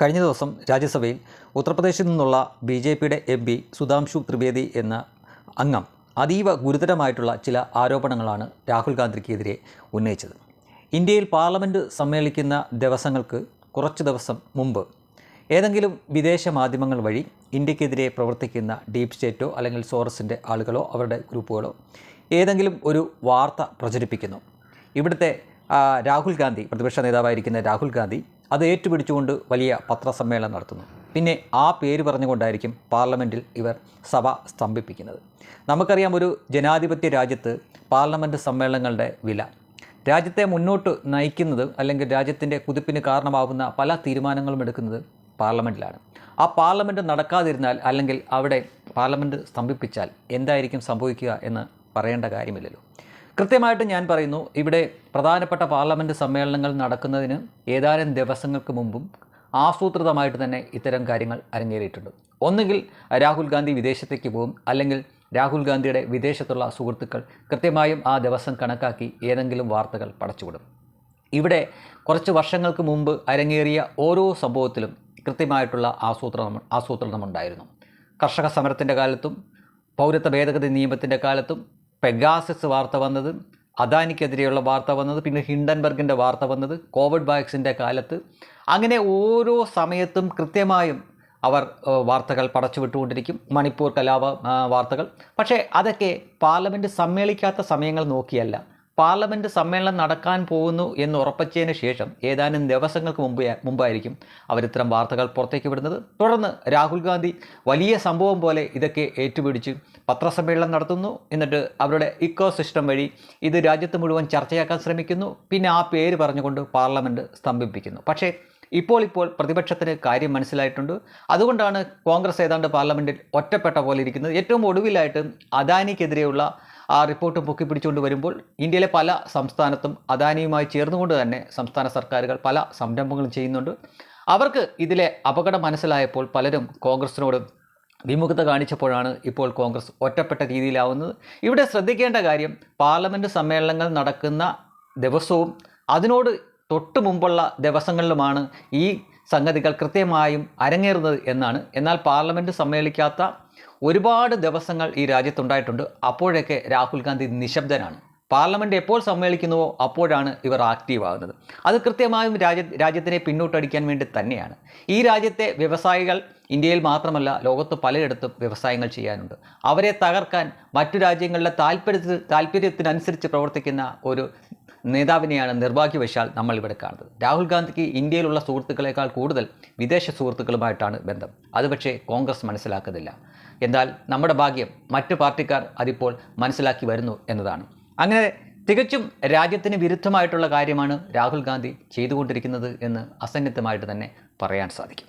കഴിഞ്ഞ ദിവസം രാജ്യസഭയിൽ ഉത്തർപ്രദേശിൽ നിന്നുള്ള ബി ജെ പിയുടെ എം പി സുധാംശു ത്രിവേദി എന്ന അംഗം അതീവ ഗുരുതരമായിട്ടുള്ള ചില ആരോപണങ്ങളാണ് രാഹുൽ ഗാന്ധിക്കെതിരെ ഉന്നയിച്ചത്. ഇന്ത്യയിൽ പാർലമെന്റ് സമ്മേളിക്കുന്ന ദിവസങ്ങൾക്ക് കുറച്ച് ദിവസം മുമ്പ് ഏതെങ്കിലും വിദേശ മാധ്യമങ്ങൾ വഴി ഇന്ത്യക്കെതിരെ പ്രവർത്തിക്കുന്ന ഡീപ് സ്റ്റേറ്റോ അല്ലെങ്കിൽ സോറസിന്റെ ആളുകളോ അവരുടെ ഗ്രൂപ്പുകളോ ഏതെങ്കിലും ഒരു വാർത്ത പ്രചരിപ്പിക്കുന്നു. ഇവിടുത്തെ രാഹുൽ ഗാന്ധി പ്രതിപക്ഷ നേതാവായിരിക്കുന്ന രാഹുൽ ഗാന്ധി അത് ഏറ്റുപിടിച്ചുകൊണ്ട് വലിയ പത്രസമ്മേളനം നടത്തുന്നു. പിന്നെ ആ പേര് പറഞ്ഞുകൊണ്ടായിരിക്കും പാർലമെന്റിൽ ഇവർ സഭ സ്തംഭിപ്പിക്കുന്നത്. നമുക്കറിയാം ഒരു ജനാധിപത്യ രാജ്യത്ത് പാർലമെന്റ് സമ്മേളനങ്ങളുടെ വില. രാജ്യത്തെ മുന്നോട്ട് നയിക്കുന്നത് അല്ലെങ്കിൽ രാജ്യത്തിന്റെ കുതിപ്പിന് കാരണമാകുന്ന പല തീരുമാനങ്ങളും എടുക്കുന്നത് പാർലമെന്റിലാണ്. ആ പാർലമെന്റ് നടക്കാതിരുന്നാൽ അല്ലെങ്കിൽ അവിടെ പാർലമെന്റ് സ്തംഭിപ്പിച്ചാൽ എന്തായിരിക്കും സംഭവിക്കുക എന്ന് പറയേണ്ട കാര്യമില്ലല്ലോ. കൃത്യമായിട്ട് ഞാൻ പറയുന്നു ഇവിടെ പ്രധാനപ്പെട്ട പാർലമെന്റ് സമ്മേളനങ്ങൾ നടക്കുന്നതിന് ഏതാനും ദിവസങ്ങൾക്ക് മുമ്പും ആസൂത്രിതമായിട്ട് തന്നെ ഇത്തരം കാര്യങ്ങൾ അരങ്ങേറിയിട്ടുണ്ട്. ഒന്നുകിൽ രാഹുൽ ഗാന്ധി വിദേശത്തേക്ക് പോകും അല്ലെങ്കിൽ രാഹുൽ ഗാന്ധിയുടെ വിദേശത്തുള്ള സുഹൃത്തുക്കൾ കൃത്യമായും ആ ദിവസം കണക്കാക്കി ഏതെങ്കിലും വാർത്തകൾ പടച്ചുവിടും. ഇവിടെ കുറച്ച് വർഷങ്ങൾക്ക് മുമ്പ് അരങ്ങേറിയ ഓരോ സംഭവത്തിലും കൃത്യമായിട്ടുള്ള ആസൂത്രണം ആസൂത്രണമുണ്ടായിരുന്നു. കർഷക സമരത്തിന്റെ കാലത്തും പൗരത്വ ഭേദഗതി നിയമത്തിന്റെ കാലത്തും പെഗാസസ് വാർത്ത വന്നത് അദാനിക്കെതിരെയുള്ള വാർത്ത വന്നത് പിന്നെ ഹിൻഡൻബർഗിന്റെ വാർത്ത വന്നത് കോവിഡ് വാക്സിന്റെ കാലത്ത്. അങ്ങനെ ഓരോ സമയത്തും കൃത്യമായും അവർ വാർത്തകൾ പടച്ചുവിട്ടുകൊണ്ടിരിക്കും. മണിപ്പൂർ കലാപ വാർത്തകൾ. പക്ഷേ അതൊക്കെ പാർലമെന്റ് സമ്മേളിക്കാത്ത സമയങ്ങൾ നോക്കിയല്ല. പാർലമെന്റ് സമ്മേളനം നടക്കാൻ പോകുന്നു എന്ന് ഉറപ്പിച്ചതിന് ശേഷം ഏതാനും ദിവസങ്ങൾക്ക് മുമ്പ് മുമ്പായിരിക്കും അവരിത്തരം വാർത്തകൾ പുറത്തേക്ക് വിടുന്നത്. തുടർന്ന് രാഹുൽ ഗാന്ധി വലിയ സംഭവം പോലെ ഇതൊക്കെ ഏറ്റുപിടിച്ച് പത്രസമ്മേളനം നടത്തുന്നു. എന്നിട്ട് അവരുടെ ഇക്കോ സിസ്റ്റം വഴി ഇത് രാജ്യത്ത് മുഴുവൻ ചർച്ചയാക്കാൻ ശ്രമിക്കുന്നു. പിന്നെ ആ പേര് പറഞ്ഞുകൊണ്ട് പാർലമെന്റ് സ്തംഭിപ്പിക്കുന്നു. പക്ഷേ ഇപ്പോൾ ഇപ്പോൾ പ്രതിപക്ഷത്തിന് കാര്യം മനസ്സിലായിട്ടുണ്ട്. അതുകൊണ്ടാണ് കോൺഗ്രസ് ഏതാണ്ട് പാർലമെന്റിൽ ഒറ്റപ്പെട്ട പോലെ ഇരിക്കുന്നത്. ഏറ്റവും ഒടുവിലായിട്ട് അദാനിക്കെതിരെയുള്ള ആ റിപ്പോർട്ട് പൊക്കിപ്പിടിച്ചുകൊണ്ട് വരുമ്പോൾ ഇന്ത്യയിലെ പല സംസ്ഥാനത്തും അദാനിയുമായി ചേർന്നുകൊണ്ട് തന്നെ സംസ്ഥാന സർക്കാരുകൾ പല സംരംഭങ്ങളും ചെയ്യുന്നുണ്ട്. അവർക്ക് ഇതിലെ അപകടം മനസ്സിലായപ്പോൾ പലരും കോൺഗ്രസിനോട് വിമുഖത കാണിച്ചപ്പോഴാണ് ഇപ്പോൾ കോൺഗ്രസ് ഒറ്റപ്പെട്ട രീതിയിലാവുന്നത്. ഇവിടെ ശ്രദ്ധിക്കേണ്ട കാര്യം പാർലമെന്റ് സമ്മേളനങ്ങൾ നടക്കുന്ന ദിവസവും അതിനോട് തൊട്ട് മുമ്പുള്ള ദിവസങ്ങളിലുമാണ് ഈ സംഗതികൾ കൃത്യമായും അരങ്ങേറുന്നത് എന്നാണ്. എന്നാൽ പാർലമെന്റ് സമ്മേളിക്കാത്ത ഒരുപാട് ദിവസങ്ങൾ ഈ രാജ്യത്തുണ്ടായിട്ടുണ്ട്. അപ്പോഴൊക്കെ രാഹുൽ ഗാന്ധി നിശബ്ദനാണ്. പാർലമെന്റ് എപ്പോൾ സമ്മേളിക്കുന്നുവോ അപ്പോഴാണ് ഇവർ ആക്റ്റീവ് ആകുന്നത്. അത് കൃത്യമായും രാജ്യ രാജ്യത്തിനെ പിന്നോട്ടടിക്കാൻ വേണ്ടി തന്നെയാണ്. ഈ രാജ്യത്തെ വ്യവസായികൾ ഇന്ത്യയിൽ മാത്രമല്ല ലോകത്ത് പലയിടത്തും വ്യവസായങ്ങൾ ചെയ്യാനുണ്ട്. അവരെ തകർക്കാൻ മറ്റു രാജ്യങ്ങളുടെ താല്പര്യത്തിൽ താല്പര്യത്തിനനുസരിച്ച് പ്രവർത്തിക്കുന്ന ഒരു നേതാവിനെയാണ് നിർഭാഗ്യവശാൽ നമ്മൾ ഇവിടെ കാണുന്നത്. രാഹുൽ ഗാന്ധിക്ക് ഇന്ത്യയിലുള്ള സുഹൃത്തുക്കളെക്കാൾ കൂടുതൽ വിദേശ സുഹൃത്തുക്കളുമായിട്ടാണ് ബന്ധം. അത് പക്ഷേ കോൺഗ്രസ് മനസ്സിലാക്കുന്നില്ല. എന്നാൽ നമ്മുടെ ഭാഗ്യം മറ്റു പാർട്ടിക്കാർ അതിപ്പോൾ മനസ്സിലാക്കി വരുന്നു എന്നതാണ്. അങ്ങനെ തികച്ചും രാജ്യത്തിന് വിരുദ്ധമായിട്ടുള്ള കാര്യമാണ് രാഹുൽ ഗാന്ധി ചെയ്തുകൊണ്ടിരിക്കുന്നത് എന്ന് അസന്നിഗ്ധമായിട്ട് തന്നെ പറയാൻ സാധിക്കും.